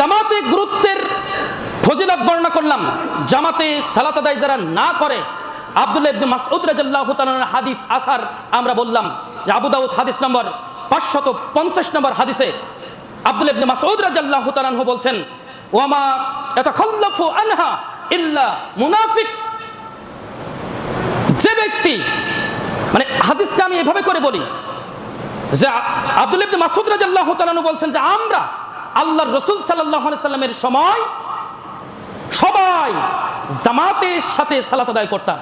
জামাতে গুরুত্বের ফজিলত বর্ণনা করলাম। জামাতে সালাত আদায় যারা না করে, আব্দুল্লাহ ইবনে মাসউদ রাদিয়াল্লাহু তাআলার হাদিস আসার আমরা বললাম যে আবু দাউদ হাদিস নম্বর পাঁচশত পঞ্চাশ নম্বর হাদিসে আব্দুল্লাহ ইবনে মাসউদ রাদিয়াল্লাহু তাআলা বলছেন, ওয়ামা ইয়াতাখাল্লাফু আনহা ইল্লা মুনাফিক। যে ব্যক্তি মানে হাদিসটা আমি এভাবে করে বলি, যে আব্দুল ইবনে মাসউদ রাদিয়াল্লাহু তাআলা বলছেন যে আমরা আল্লাহর রাসূল সাল্লামের সময় সবাই জামাতের সাথে সালাত আদায় করতাম।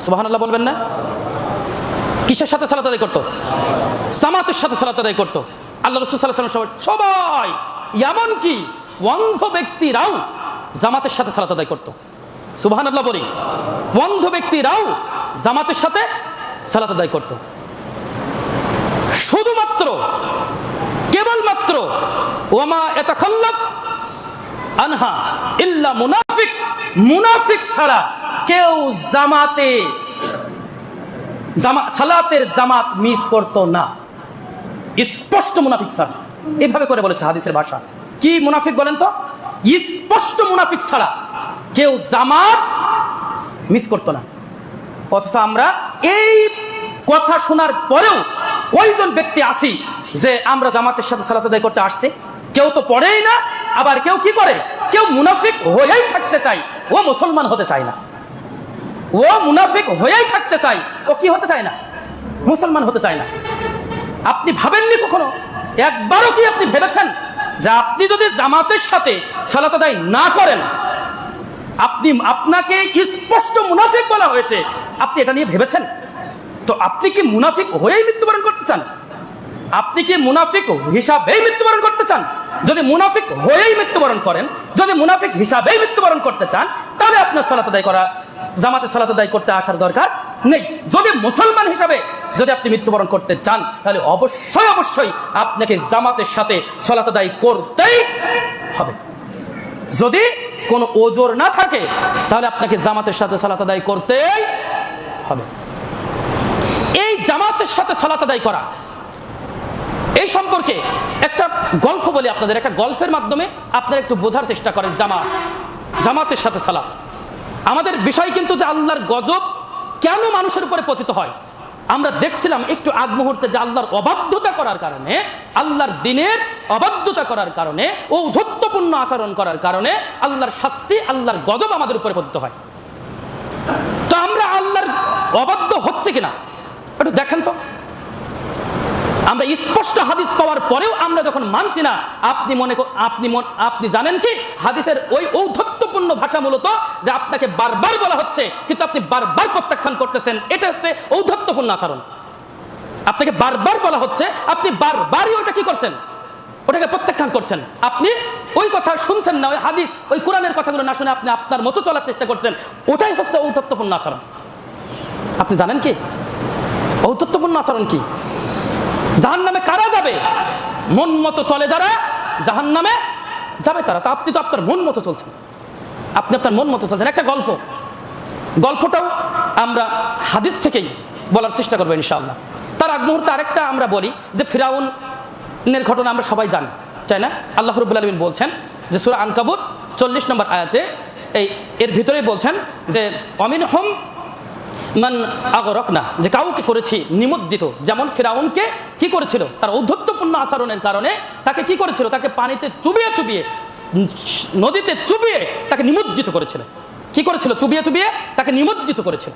সুবহানাল্লাহ বলবেন না? কিসের সাথে সালাত আদায় করতো? জামাতের সাথে সালাত আদায় করতো। আল্লাহ রসুল সাল্লাহ সবাই সবাই, এমনকি অন্ধ ব্যক্তিরাও জামাতের সাথে সালাত আদায় করতো। সুবহানাল্লাহ বলি, অন্ধ ব্যক্তিরাও জামাতের সাথে সালাত আদায় করতো। শুধুমাত্র, কেবলমাত্র মুনাফিক মুনাফিক ছাড়া কেউ জামাতে সালাতের জামাত মিস না। স্পষ্ট মুনাফিক ছাড়া। এইভাবে করে বলেছে হাদিসের ভাষা। কি মুনাফিক বলেন তো? স্পষ্ট মুনাফিক ছাড়া কেউ জামাত মিস করতো না। অথচ আমরা এই কথা শোনার পরেও কয়জন ব্যক্তি আসি যে আমরা জামাতের সাথে সালাত আদায় করতে আসছি? কেউ তো পড়েই না, আবার কেউ কি করে? কেউ মুনাফিক হয়েই থাকতে চাই ও মুসলমান হতে চায় না। ও মুনাফিক হয়েই থাকতে চাই ও কি হতে চায় না? মুসলমান হতে চায় না। আপনি ভাবেননি কখনো? একবারও কি আপনি ভেবেছেন যে আপনি যদি জামাতের সাথে সালাত আদায় না করেন, আপনি আপনাকে স্পষ্ট মুনাফিক বলা হয়েছে, আপনি এটা নিয়ে ভেবেছেন? তো আপনি কি মুনাফিক হয়েই মৃত্যুবরণ করতে চান? আপনি কি মুনাফিক হিসাবেই মৃত্যুবরণ করতে চান? যদি মুনাফিক হয়েই মৃত্যুবরণ করেন, যদি মুনাফিক হিসাবেই মৃত্যুবরণ করতে চান, তাহলে আপনার সালাত আদায় করা, জামাতে সালাত আদায় করতে আসার দরকার নেই। যদি মুসলমান হিসাবে যদি আপনি মৃত্যুবরণ করতে চান, তাহলে অবশ্যই অবশ্যই আপনাকে জামাতের সাথে সালাত আদায় করতেই হবে। যদি কোনো ওজোর না থাকে, তাহলে আপনাকে জামাতের সাথে সালাত আদায় করতেই হবে। এই জামাতের সাথে সালাত আদায় করা এই সম্পর্কে একটা গল্প বলি আপনাদের, একটা গল্পের মাধ্যমে আপনারা একটু বোঝার চেষ্টা করেন জামাত জামাতের সাথে সালাম। আমাদের বিষয় কিন্তু যে আল্লাহর গজব কেন মানুষের উপরে পতিত হয়, আমরা দেখছিলাম একটু আগ মুহূর্তে যে আল্লাহর অবাধ্যতা করার কারণে, আল্লাহর দিনের অবাধ্যতা করার কারণে, ঔদ্ধত্যপূর্ণ আচরণ করার কারণে আল্লাহর শাস্তি, আল্লাহর গজব আমাদের উপরে পতিত হয়। তো আমরা আল্লাহর অবাধ্য হচ্ছে কিনা? একটু দেখেন তো। আমরা স্পষ্ট হাদিস পাওয়ার পরেও আমরা যখন মানছি না, আপনি মনে আপনি আপনি জানেন কি? হাদিসের ওই ঔদ্ধত্যপূর্ণ ভাষা মূলত যে আপনাকে বারবার বলা হচ্ছে, কিন্তু আপনি বারবার প্রত্যাখ্যান করতেছেন, এটা হচ্ছে ঔদ্ধত্যপূর্ণ আচরণ। আপনাকে বারবার বলা হচ্ছে, আপনি বারবারই ওটা কি করছেন? ওটাকে প্রত্যাখ্যান করছেন। আপনি ওই কথা শুনছেন না, ওই হাদিস, ওই কোরআনের কথাগুলো না শুনে আপনি আপনার মতো চলার চেষ্টা করছেন, ওটাই হচ্ছে ঔদ্ধত্যপূর্ণ আচরণ। আপনি জানেন কি? ঔদ্ধত্যপূর্ণ আচরণ কি? জাহান নামে কারা যাবে? মন মতো চলে যারা জাহান নামে যাবে তারা। তা আপনি তো আপনার মন মতো চলছেন। আপনি আপনার মন মতো চলছেন। একটা গল্প। গল্পটাও আমরা হাদিস থেকেই বলার চেষ্টা করব ইনশাআল্লাহ। তার আগ মুহূর্তে আরেকটা আমরা বলি যে ফিরাউনের ঘটনা আমরা সবাই জানি, তাই না? আল্লাহ রবুল্লা আলমিন বলছেন যে সুরা আনকাবুত চল্লিশ নম্বর আয়াতে এই, এর ভিতরেই বলছেন যে অমিন হোম মান আগরক না যে কাউকে করেছি নিমজ্জিত, যেমন ফেরাউনকে কি করেছিল? তার ঔদ্ধত্যপূর্ণ আচরণের কারণে তাকে কি করেছিল? তাকে পানিতে চুবিয়ে চুবিয়ে, নদীতে চুবিয়ে তাকে নিমজ্জিত করেছিল। কি করেছিল? চুবিয়ে চুবিয়ে তাকে নিমজ্জিত করেছিল।